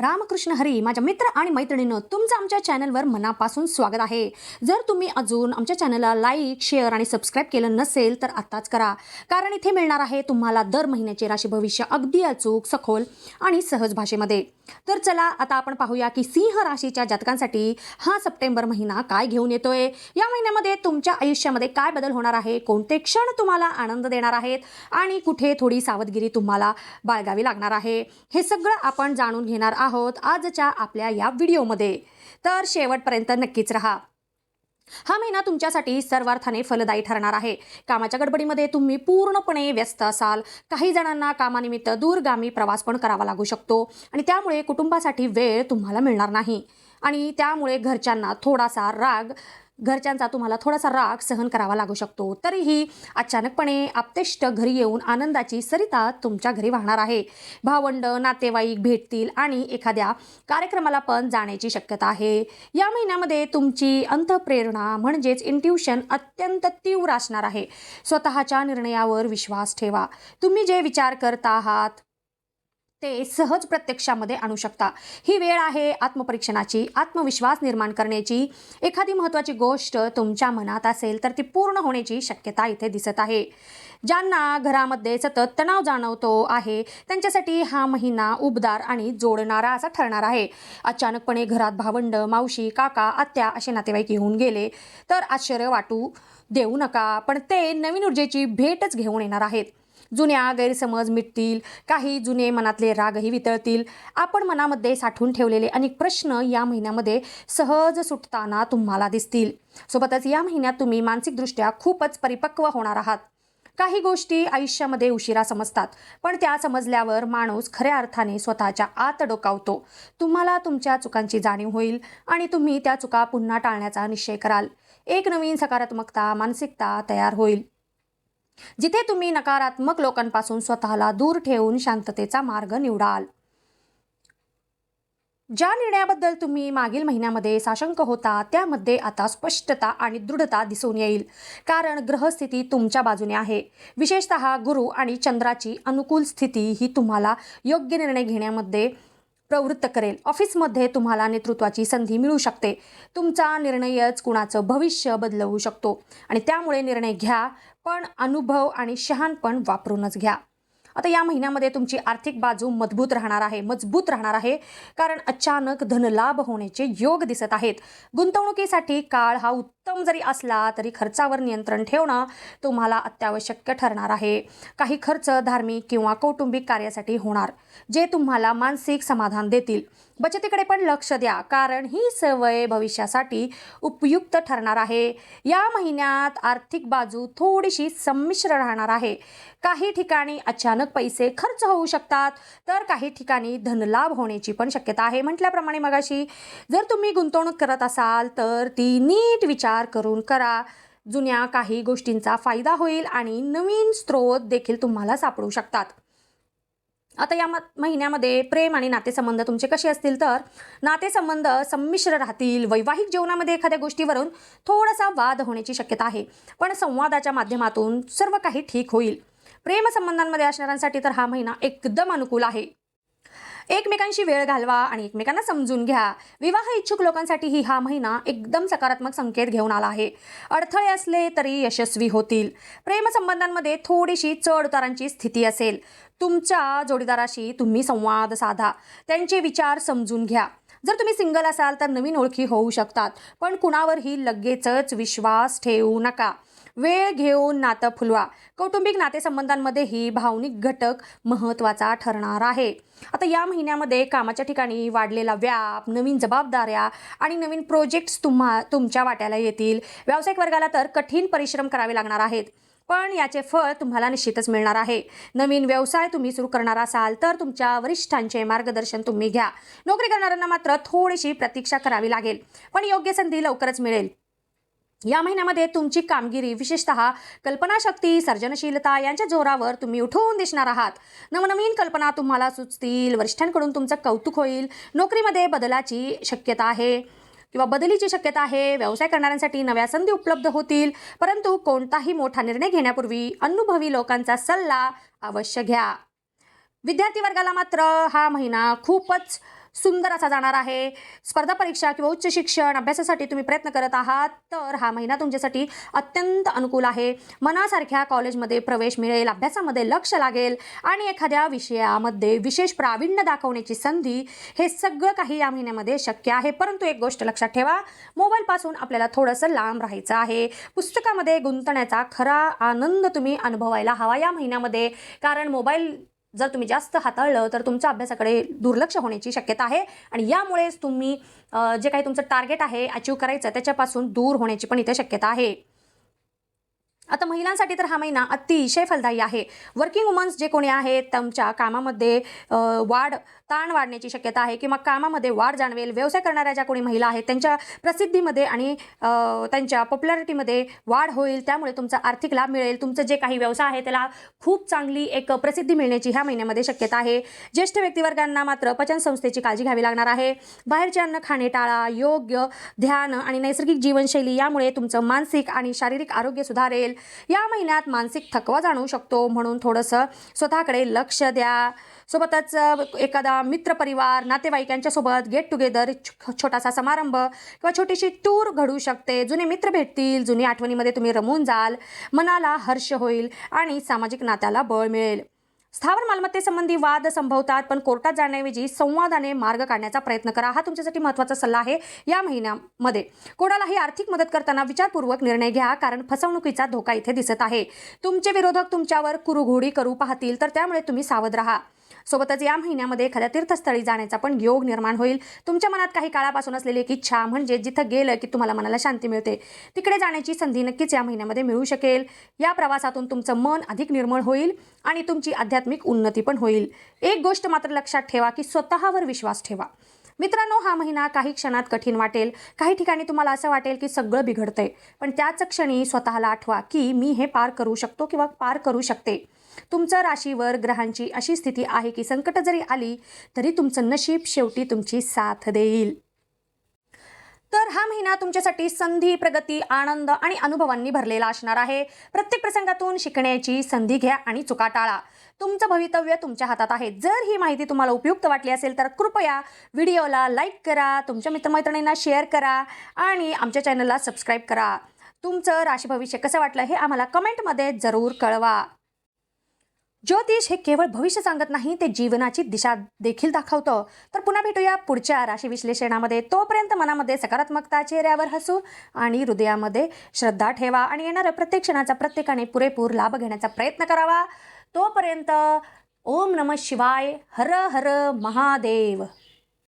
रामकृष्ण हरी माझ्या मित्र आणि मैत्रिणीनं तुमचं आमच्या चॅनलवर मनापासून स्वागत आहे. जर तुम्ही अजून आमच्या चॅनलला लाईक शेअर आणि सबस्क्राईब केलं नसेल तर आत्ताच करा. कारण इथे मिळणार आहे तुम्हाला दर महिन्याचे राशी भविष्य अगदी अचूक सखोल आणि सहज भाषेमध्ये. तर चला आता आपण पाहूया की सिंह राशीच्या जातकांसाठी हा सप्टेंबर महिना काय घेऊन येतोय? या महिन्यामध्ये तुमच्या आयुष्यामध्ये काय बदल होणार आहे? कोणते क्षण तुम्हाला आनंद देणार आहेत? आणि कुठे थोडी सावधगिरी तुम्हाला बाळगावी लागणार आहे? हे सगळं आपण जाणून घेणार आहोत. आहोत आजच्या आपल्या या व्हिडिओमध्ये. तर शेवटपर्यंत नक्कीच राहा. हा महिना तुमच्यासाठी सर्वार्थाने फलदायी ठरणार आहे. कामाच्या गडबडीमध्ये तुम्ही पूर्णपणे व्यस्त असाल. काही जणांना कामानिमित्त दूरगामी प्रवास पण करावा लागू शकतो आणि त्यामुळे कुटुंबासाठी वेळ तुम्हाला मिळणार नाही. आणि त्यामुळे घरच्यांना थोडासा राग घरच्यांचा तुम्हाला थोडासा राग सहन करावा लागू शकतो. तरीही अचानकपणे आपतेष्ट घरी येऊन आनंदाची सरिता तुमच्या घरी वाहणार आहे. भावंड नातेवाईक भेटतील आणि एखाद्या कार्यक्रमाला पण जाण्याची शक्यता आहे. या महिन्यामध्ये तुमची अंतप्रेरणा म्हणजेच इंट्युशन अत्यंत तीव्र असणार आहे. स्वतःच्या निर्णयावर विश्वास ठेवा. तुम्ही जे विचार करत आहात ते सहज प्रत्यक्षामध्ये आणू शकता. ही वेळ आहे आत्मपरीक्षणाची. आत्मविश्वास निर्माण करण्याची. एखादी महत्त्वाची गोष्ट तुमच्या मनात असेल तर ती पूर्ण होण्याची शक्यता इथे दिसत आहे. ज्यांना घरामध्ये सतत तणाव जाणवतो आहे त्यांच्यासाठी हा महिना उबदार आणि जोडणारा असा ठरणार आहे. अचानकपणे घरात भावंड मावशी काका आत्या असे नातेवाईक येऊन गेले तर आश्चर्य वाटू देऊ नका पण ते नवीन ऊर्जेची भेटच घेऊन येणार आहेत. जुन्या गैरसमज मिटतील काही जुने मनातले रागही वितळतील. आपण मनामध्ये साठवून ठेवलेले अनेक प्रश्न या महिन्यामध्ये सहज सुटताना तुम्हाला दिसतील. सोबतच या महिन्यात तुम्ही मानसिकदृष्ट्या खूपच परिपक्व होणार आहात. काही गोष्टी आयुष्यामध्ये उशिरा समजतात पण त्या समजल्यावर माणूस खऱ्या अर्थाने स्वतःच्या आत डोकावतो. तुम्हाला तुमच्या चुकांची जाणीव होईल आणि तुम्ही त्या चुका पुन्हा टाळण्याचा निश्चय कराल. एक नवीन सकारात्मकता मानसिकता तयार होईल. जिथे तुम्ही नकारात्मक लोकांपासून स्वतःला दूर ठेवून शांततेचा मार्ग निवडाल. ज्या निर्णयाबद्दल तुम्ही मागील महिन्यामध्ये साशंक होता त्यामध्ये आता स्पष्टता आणि दृढता दिसून येईल. कारण ग्रहस्थिती तुमच्या बाजूने आहे. विशेषत गुरु आणि चंद्राची अनुकूल स्थिती ही तुम्हाला योग्य निर्णय घेण्यामध्ये प्रवृत्त करेल. ऑफिसमध्ये तुम्हाला नेतृत्वाची संधी मिळू शकते. तुमचा निर्णयच कुणाचं भविष्य बदलवू शकतो. आणि त्यामुळे निर्णय घ्या पण अनुभव आणि शहाणपण वापरूनच घ्या. आता या महिन्यामध्ये तुमची आर्थिक बाजू मजबूत राहणार आहे मजबूत राहणार आहे कारण अचानक धनलाभ होण्याचे योग दिसत आहेत. गुंतवणुकीसाठी काळ हा उत्तम जरी असला तरी खर्चावर नियंत्रण ठेवणं तुम्हाला अत्यावश्यक ठरणार आहे. काही खर्च धार्मिक किंवा कौटुंबिक कार्यासाठी होणार जे तुम्हाला मानसिक समाधान देतील. बचतीकडे पण लक्ष द्या कारण ही सवय भविष्यासाठी उपयुक्त ठरणार आहे. या महिन्यात आर्थिक बाजू थोडीशी संमिश्र राहणार आहे. काही ठिकाणी अचानक पैसे खर्च होऊ शकतात तर काही ठिकाणी धनलाभ होण्याची पण शक्यता आहे. म्हटल्याप्रमाणे मगाशी जर तुम्ही गुंतवणूक करत असाल तर ती नीट विचार करून करा. जुन्या काही गोष्टींचा फायदा होईल आणि नवीन स्रोत देखील तुम्हाला सापडू शकतात. आता या म- महिन्यामध्ये प्रेम आणि नातेसंबंध तुमचे कसे असतील तर? नातेसंबंध संमिश्र राहतील. वैवाहिक जीवनामध्ये एखाद्या गोष्टीवरून थोडासा वाद होण्याची शक्यता आहे. पण संवादाच्या माध्यमातून सर्व काही ठीक होईल. प्रेमसंबंधांमध्ये असणाऱ्यांसाठी तर हा महिना एकदम अनुकूल आहे. एकमेकांशी वेळ घालवा आणि एकमेकांना समजून घ्या. विवाह इच्छुक लोकांसाठीही हा महिना एकदम सकारात्मक संकेत घेऊन आला आहे. अडथळे असले तरी यशस्वी होतील. प्रेमसंबंधांमध्ये थोडीशी चढ उतारांची स्थिती असेल. तुमच्या जोडीदाराशी तुम्ही संवाद साधा. त्यांचे विचार समजून घ्या. जर तुम्ही सिंगल असाल तर नवीन ओळखी होऊ शकतात. पण कुणावरही लगेचच विश्वास ठेवू नका. वेळ घेऊन नातं फुलवा. कौटुंबिक नातेसंबंधांमध्येही भावनिक घटक महत्त्वाचा ठरणार आहे. आता या महिन्यामध्ये कामाच्या ठिकाणी वाढलेला व्याप नवीन जबाबदाऱ्या आणि नवीन प्रोजेक्ट्स तुम्हा तुमच्या वाट्याला येतील. व्यावसायिक वर्गाला तर कठीण परिश्रम करावे लागणार आहेत. पण याचे फळ तुम्हाला निश्चितच मिळणार आहे. नवीन व्यवसाय तुम्ही सुरू करणार असाल तर तुमच्या वरिष्ठांचे मार्गदर्शन तुम्ही घ्या. नोकरी करणाऱ्यांना मात्र थोडीशी प्रतीक्षा करावी लागेल. पण योग्य संधी लवकरच मिळेल. या महिन्यामध्ये तुमची कामगिरी विशेषतः कल्पनाशक्ती सर्जनशीलता यांच्या जोरावर तुम्ही उठवून दिसणार आहात. नवनवीन कल्पना तुम्हाला सुचतील वरिष्ठांकडून तुमचं कौतुक होईल नोकरीमध्ये बदलाची शक्यता आहे किंवा बदलीची शक्यता आहे व्यवसाय करणाऱ्यांसाठी नव्या संधी उपलब्ध होतील परंतु कोणताही मोठा निर्णय घेण्यापूर्वी अनुभवी लोकांचा सल्ला अवश्य घ्या. विद्यार्थी वर्गाला मात्र हा महिना खूपच सुंदर असा जाणार आहे. स्पर्धा परीक्षा किंवा उच्च शिक्षण अभ्यासासाठी तुम्ही प्रयत्न करत आहात तर हा महिना तुमच्यासाठी अत्यंत अनुकूल आहे. मनासारख्या कॉलेजमध्ये प्रवेश मिळेल अभ्यासामध्ये लक्ष लागेल आणि एखाद्या विषयामध्ये विशेष प्रावीण्य दाखवण्याची संधी हे सगळं काही या महिन्यामध्ये शक्य आहे. परंतु एक गोष्ट लक्षात ठेवा मोबाईलपासून आपल्याला थोडंसं लांब राहायचं आहे. पुस्तकामध्ये गुंतण्याचा खरा आनंद तुम्ही अनुभवायला हवा या महिन्यामध्ये कारण मोबाईल जर तुम्ही जास्त हाताळलं तर तुमच्या अभ्यासाकडे दुर्लक्ष होण्याची शक्यता आहे. आणि यामुळेच तुम्ही जे काही तुमचं टार्गेट आहे अचीव करायचं त्याच्यापासून दूर होण्याची पण इथे शक्यता आहे. आता महिलांसाठी तर हा महिना अतिशय फलदायी आहे. वर्किंग वुमन्स जे कोणी आहेत त्यांच्या कामामध्ये वाढ ताण वाढण्याची शक्यता आहे किंवा कामामध्ये वाढ जाणवेल व्यवसाय करणाऱ्या ज्या कोणी महिला आहेत त्यांच्या प्रसिद्धीमध्ये आणि त्यांच्या पॉप्युलॅरिटीमध्ये वाढ होईल त्यामुळे तुमचा आर्थिक लाभ मिळेल तुमचं जे काही व्यवसाय आहे त्याला खूप चांगली एक प्रसिद्धी मिळण्याची ह्या महिन्यामध्ये शक्यता आहे. ज्येष्ठ व्यक्तिवर्गांना मात्र पचन संस्थेची काळजी घ्यावी लागणार आहे. बाहेरचे अन्न खाणे टाळा योग्य ध्यान आणि नैसर्गिक जीवनशैली यामुळे तुमचं मानसिक आणि शारीरिक आरोग्य सुधारेल. या महिन्यात मानसिक थकवा जाणवू शकतो म्हणून थोडंसं स्वतःकडे लक्ष द्या. सोबतच एखादा मित्रपरिवार नातेवाईकांच्यासोबत गेट टुगेदर छोटासा समारंभ किंवा छोटीशी टूर घडू शकते. जुने मित्र भेटतील जुनी आठवणीमध्ये तुम्ही रमून जाल मनाला हर्ष होईल आणि सामाजिक नात्याला बळ मिळेल. स्थावर मालमत्तेसंबंधी वाद संभवतात पण कोर्टात जाण्याऐवजी संवादाने मार्ग काढण्याचा प्रयत्न करा. हा तुमच्यासाठी महत्त्वाचा सल्ला आहे या महिन्यामध्ये. कोणालाही आर्थिक मदत करताना विचारपूर्वक निर्णय घ्या कारण फसवणुकीचा धोका इथे दिसत आहे. तुमचे विरोधक तुमच्यावर कुरुघोडी करू पाहतील तर त्यामुळे तुम्ही सावध राहा. सोबतच या महिन्यामध्ये एखाद्या तीर्थस्थळी जाण्याचा पण योग निर्माण होईल. तुमच्या मनात काही काळापासून असलेली एक इच्छा म्हणजे जिथं गेलं की तुम्हाला मनाला शांती मिळते तिकडे जाण्याची संधी नक्कीच या महिन्यामध्ये मिळू शकेल. या प्रवासातून तुमचं मन अधिक निर्मळ होईल आणि तुमची आध्यात्मिक उन्नती पण होईल. एक गोष्ट मात्र लक्षात ठेवा की स्वतःवर विश्वास ठेवा. मित्रांनो हा महिना काही क्षणात कठीण वाटेल. काही ठिकाणी तुम्हाला असं वाटेल की सगळं बिघडतंय. पण त्याच क्षणी स्वतःला आठवा की मी हे पार करू शकतो किंवा पार करू शकते. तुमचं राशीवर ग्रहांची अशी स्थिती आहे की संकट जरी आली तरी तुमचं नशीब शेवटी तुमची साथ देईल. तर हा महिना तुमच्यासाठी संधी प्रगती आनंद आणि अनुभवांनी भरलेला असणार आहे. प्रत्येक प्रसंगातून शिकण्याची संधी घ्या आणि चुका टाळा. तुमचं भवितव्य तुमच्या हातात आहे. जर ही माहिती तुम्हाला उपयुक्त वाटली असेल तर कृपया व्हिडिओला लाईक करा तुमच्या मित्रमैत्रिणींना शेअर करा आणि आमच्या चॅनलला सबस्क्राईब करा. तुमचं राशी भविष्य कसं वाटलं हे आम्हाला कमेंटमध्ये जरूर कळवा. ज्योतिष हे केवळ भविष्य सांगत नाही ते जीवनाची दिशा देखील दाखवतं. तर पुन्हा भेटूया पुढच्या राशी विश्लेषणामध्ये. तोपर्यंत मनामध्ये सकारात्मकता चेहऱ्यावर हसू आणि हृदयामध्ये श्रद्धा ठेवा आणि येणाऱ्या प्रत्येक क्षणाचा प्रत्येकाने पुरेपूर लाभ घेण्याचा प्रयत्न करावा. तोपर्यंत ओम नम शिवाय. हर हर महादेव.